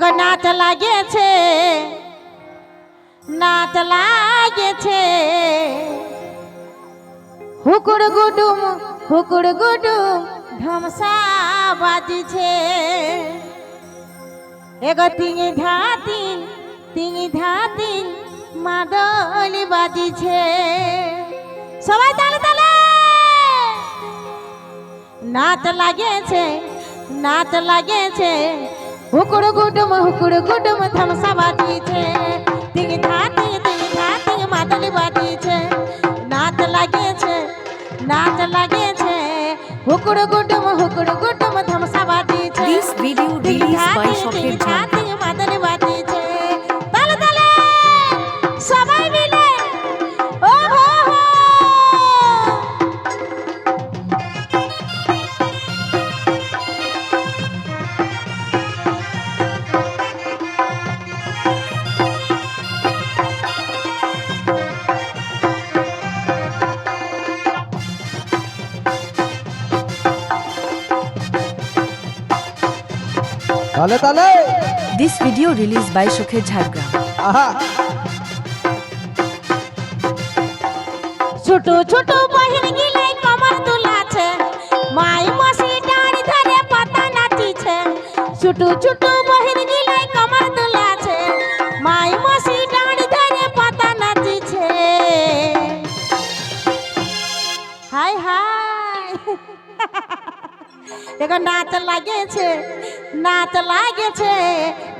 এগো নাচ লাগেছে। নাচ লাগেছে। হুকুর গুডুম হুকুর গুডুম ধ্বমসা বাজিছে। এগো তিঙি ধাতিন তিঙি ধাতিন মাদলি বাজিছে। সবাই তালে তালে! নাচ লাগেছে নাচ লাগেছে। হুকুর গুডুম হুকুর গুডুম ধ্বমসা বাজিছে তিঙি ধাতি তিঙি ধাতি মাদলি বাজিছে নাচ লাগেছে নাচ লাগেছে হুকুর গুডুম হুকুর গুডুম ধ্বমসা বাজিছে This video released by Shokhet Jha. মাদলি বাজিছে তালে তালে সবাই মিলে তালে তালে। This video released by Shokhet Jhargram. আহা। ছোট ছোট বহিন গিলাই কমর দুলাছে মাই মসি ডাড়ি ধরে পাতা নাচিছে। ছোট ছোট বহিন গিলাই কমর দুলাছে মাই মসি ডাড়ি ধরে পাতা নাচিছে। হাই হাই। দেখো নাচ লাগেছে নাচ লাগেছে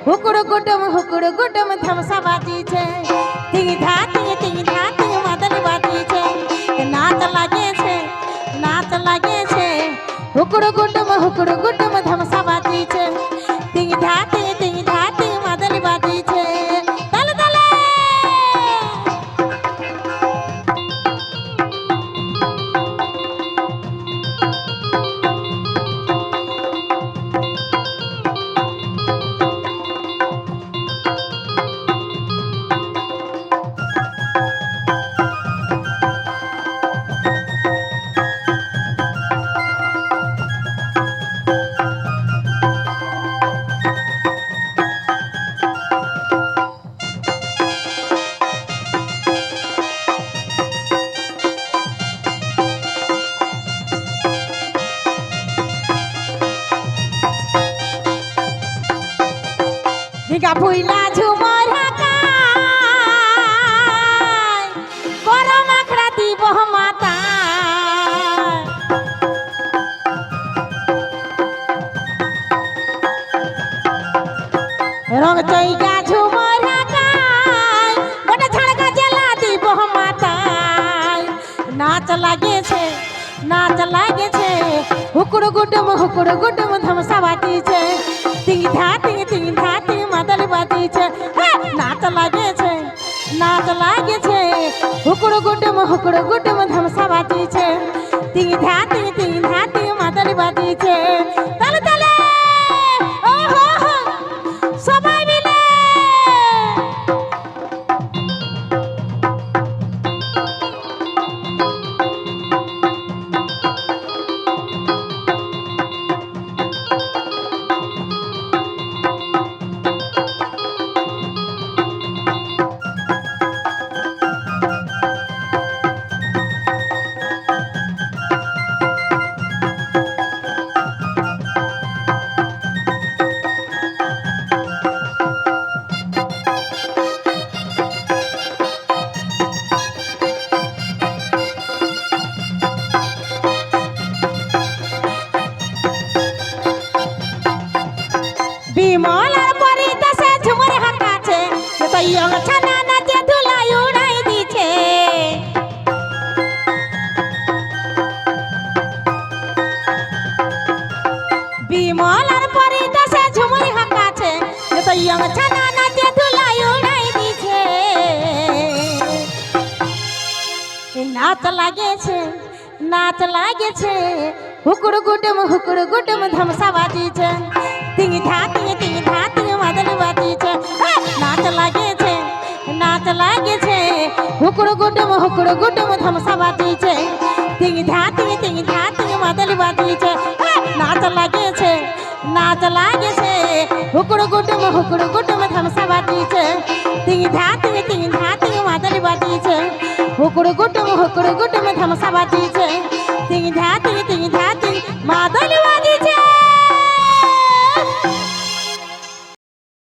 হুকুর গুডুম হুকুর গুডুম ধমসা বাজিছে তিঙি ধা তিঙি তিঙি ধা তিঙি মাদল বাজিছে নাচ লাগেছে নাচ লাগেছে হুকুর গুডুম হুকুর গুডুম ধমসা বাজিছে দিঘা ফুইলা ঝুমর গরম আখড়া দিব মাতা রং চৈগা ঝুমর গোটা ঝাড়কা জেলা দিব মাতায় নাচ লাগেছে নাচ লাগেছে, হুকুর গুডুম হুকুর গুডুম ধমসা বাজিছে তিঙ্গি ধা তিঙ্গি তিঙ্গি ধা তিঙ্গি মাদল বাজিছে হ্যাঁ, নাচ লাগেছে নাচ লাগেছে হুকুর গুটুম হুকুর গুটুম ধমসা বাজিছে তিন ধ্যা তিন তিন ধ্যা তিন মাদল বাজিছে তৈয়ং ছানা নাচে ধুলাই উড়াই দিছে। নাচ লাগেছে নাচ লাগেছে, হুকুর গুডুম হুকুর গুডুম ধমসা বাজিছে। তিঙি ধা তিঙি তিঙি ধা তিঙি মাদল বাজিছে। নাচ লাগেছে নাচ লাগেছে, হুকুর গুডুম হুকুর গুডুম ধমসা বাজিছে। তিঙি ধা তিঙি তিঙি ধা তিঙি মাদল বাজিছে। নাচ লাগেছে নাচ লাগেছে ಹುಕುಡು ಗುಡುಮ ಹುಕುಡು ಗುಡುಮ ಥಮಸ ಬಾತೀಚೆ ತಿಂಗಿ ಧಾ ತಿಂಗಿ ತಿಂಗಿ ಧಾ ತಿಂಗಿ ಮಾತಲಿ ಬಾತೀಚೆ ಹುಕುಡು ಗುಡುಮ ಹುಕುಡು ಗುಡುಮ ಥಮಸ ಬಾತೀಚೆ ತಿಂಗಿ ಧಾ ತಿಂಗಿ ತಿಂಗಿ ಧಾ ತಿಂಗಿ ಮಾತಲಿ ಬಾತೀಚೆ